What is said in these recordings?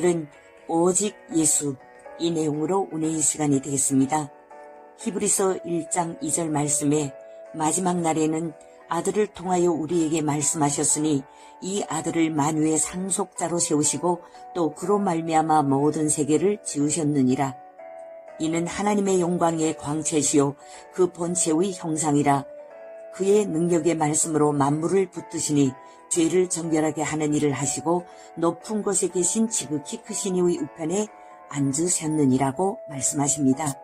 오늘은 오직 예수 이 내용으로 운행의 시간이 되겠습니다. 히브리서 1장 2절 말씀에 마지막 날에는 아들을 통하여 우리에게 말씀하셨으니 이 아들을 만유의 상속자로 세우시고 또 그로 말미암아 모든 세계를 지으셨느니라. 이는 하나님의 영광의 광채시요 그 본체의 형상이라 그의 능력의 말씀으로 만물을 붙드시니 죄를 정결하게 하는 일을 하시고 높은 곳에 계신 지극히 크신 이의 우편에 앉으셨느니라고 말씀하십니다.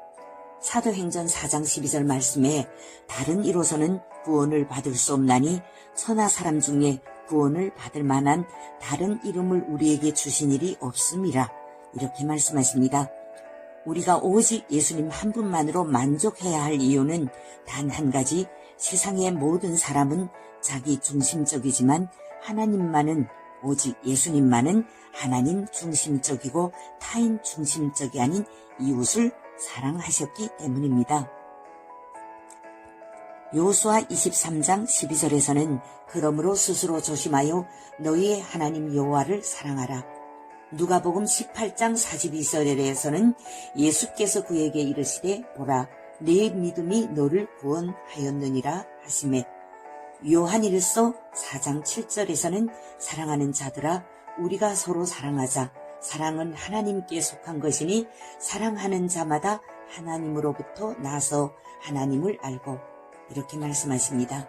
사도행전 4장 12절 말씀에 다른 이로서는 구원을 받을 수 없나니 천하 사람 중에 구원을 받을 만한 다른 이름을 우리에게 주신 일이 없음이라 이렇게 말씀하십니다. 우리가 오직 예수님 한 분만으로 만족해야 할 이유는 단 한 가지 세상의 모든 사람은 자기 중심적이지만 하나님만은 오직 예수님만은 하나님 중심적이고 타인 중심적이 아닌 이웃을 사랑하셨기 때문입니다. 요수아 23장 12절에서는 그러므로 스스로 조심하여 너희의 하나님 여호와를 사랑하라. 누가복음 18장 42절에서는 예수께서 그에게 이르시되 보라 내 믿음이 너를 구원하였느니라 하심에 요한일서 4장 7절에서는 사랑하는 자들아 우리가 서로 사랑하자 사랑은 하나님께 속한 것이니 사랑하는 자마다 하나님으로부터 나서 하나님을 알고 이렇게 말씀하십니다.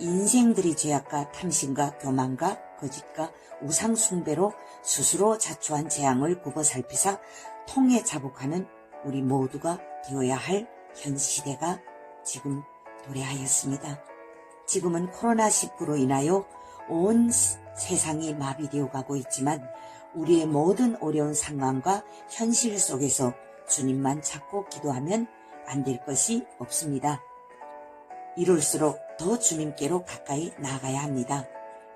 인생들이 죄악과 탐심과 교만과 거짓과 우상숭배로 스스로 자초한 재앙을 굽어 살피사 통해 자복하는 우리 모두가 되어야 할 현 시대가 지금 도래하였습니다. 지금은 코로나19로 인하여 온 세상이 마비되어 가고 있지만 우리의 모든 어려운 상황과 현실 속에서 주님만 찾고 기도하면 안 될 것이 없습니다. 이럴수록 더 주님께로 가까이 나가야 합니다.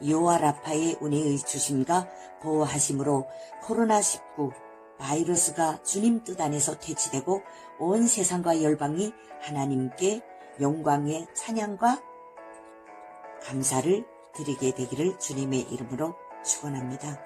여호와 라파의 은혜의 주심과 보호하심으로 코로나19 바이러스가 주님 뜻 안에서 퇴치되고 온 세상과 열방이 하나님께 영광의 찬양과 감사를 드리게 되기를 주님의 이름으로 축원합니다.